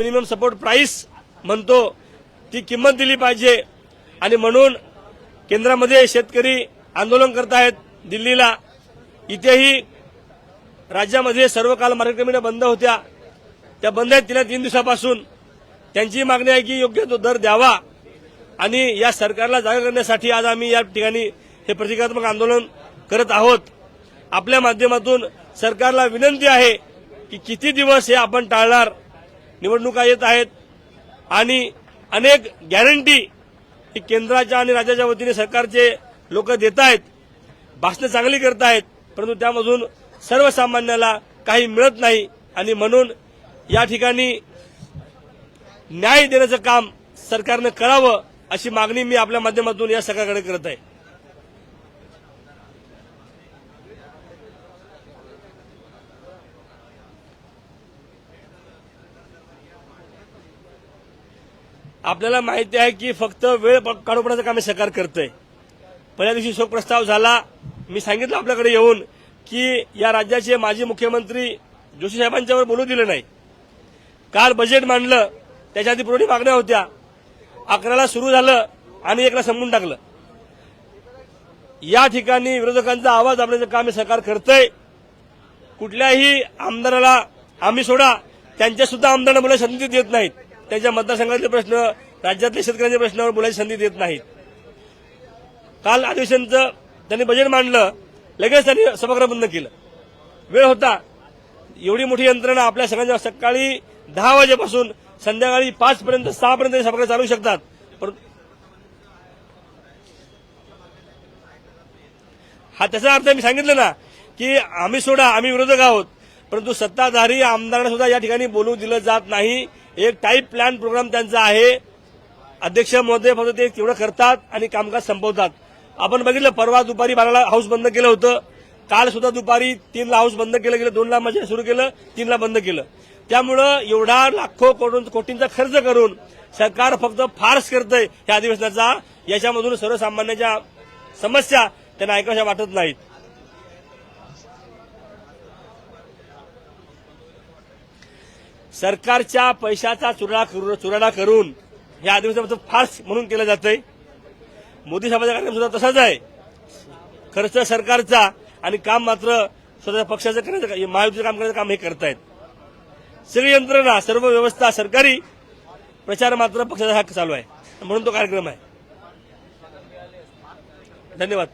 Minimum support price म्हणतो ती किंमत दिली पाहिजे. आणि म्हणून केंद्रामध्ये शेतकरी आंदोलन करत आहेत दिल्लीला. इथेही राज्यामध्ये सर्व काल मार्केट कमिट्या बंद होत्या. त्या बंद आहेत तिला तीन दिवसापासून. त्यांची मागणी आहे की योग्य तो दर द्यावा. आणि या सरकारला जागा करण्यासाठी आज आम्ही या ठिकाणी हे प्रतिकात्मक आंदोलन करत आहोत. आपल्या माध्यमातून सरकारला विनंती आहे की किती दिवस हे आपण टाळणार? निवडणुका येत आहेत आणि अनेक गॅरंटी ही केंद्राच्या आणि राज्याच्या वतीने सरकारचे लोक देत आहेत. भाषणं चांगली करत आहेत परंतु त्यामधून सर्वसामान्याला काही मिळत नाही. आणि म्हणून या ठिकाणी न्याय देण्याचं काम सरकारनं करावं अशी मागणी मी आपल्या माध्यमातून या सरकारकडे करत आहे. आपल्याला माहिती आहे की फक्त वेळ प- काढूपणाचं काम सरकार करतंय. पहिल्या दिवशी शोक प्रस्ताव झाला. मी सांगितलं आपल्याकडे येऊन की या राज्याचे माजी मुख्यमंत्री जोशी साहेबांच्यावर बोलू दिलं नाही. काल बजेट मांडलं. त्याच्या आधी पुरवणी मागण्या होत्या. अकराला सुरू झालं. आणि एकला संपून टाकलं. या ठिकाणी विरोधकांचा आवाज दाबण्याचं काम सरकार करतंय. कुठल्याही आमदाराला आम्ही सोडा. त्यांच्या सुद्धा आमदारांना बोलायची संधी देत नाहीत. त्यांच्या मतदारसंघातले प्रश्न राज्यातल्या शेतकऱ्यांच्या प्रश्नावर बोलायची संधी देत नाहीत. काल अधिवेशनचं त्यांनी बजेट मांडलं लगेच त्यांनी सभागृह बंद केलं. वेळ होता. एवढी मोठी यंत्रणा आपल्या सगळ्यांच्या सकाळी दहा वाजेपासून संध्याकाळी पाच पर्यंत सहा पर्यंत सभागृह चालू शकतात. पण हा त्याचा अर्थ मी सांगितलं ना की आम्ही सोडा आम्ही विरोधक आहोत. परंतु सत्ताधारी आमदारांना सुद्धा या ठिकाणी बोलू दिलं जात नाही. एक टाईप प्लॅन प्रोग्राम त्यांचा आहे. अध्यक्ष महोदय फक्त ते तेवढं करतात आणि कामकाज संपवतात. आपण बघितलं परवा दुपारी बाराला हाऊस बंद केलं होतं. काल सुद्धा दुपारी तीनला हाऊस बंद केलं गेलं दोनला मध्ये सुरू केलं तीनला बंद केलं. त्यामुळं एवढा लाखो कोटींचा खर्च करून सरकार फक्त फार्स करतंय या अधिवेशनाचा. याच्यामधून सर्वसामान्यांच्या समस्या त्यांना ऐकाव्या वाटत नाहीत. सरकारच्या पैशाचा चुरा चुराडा करून हे अधिवेशनाचं फार्स म्हणून केलं जातंय. मोदी साहेबांचा कार्यक्रम सुद्धा तसाच आहे. खर्च सरकारचा आणि काम मात्र स्वतःच्या पक्षाचं करायचं महायुतीचं काम करायचं काम हे करतायत. सगळी यंत्रणा सर्व व्यवस्था सरकारी प्रचार मात्र पक्षाचा हा चालू आहे. म्हणून तो कार्यक्रम आहे. धन्यवाद.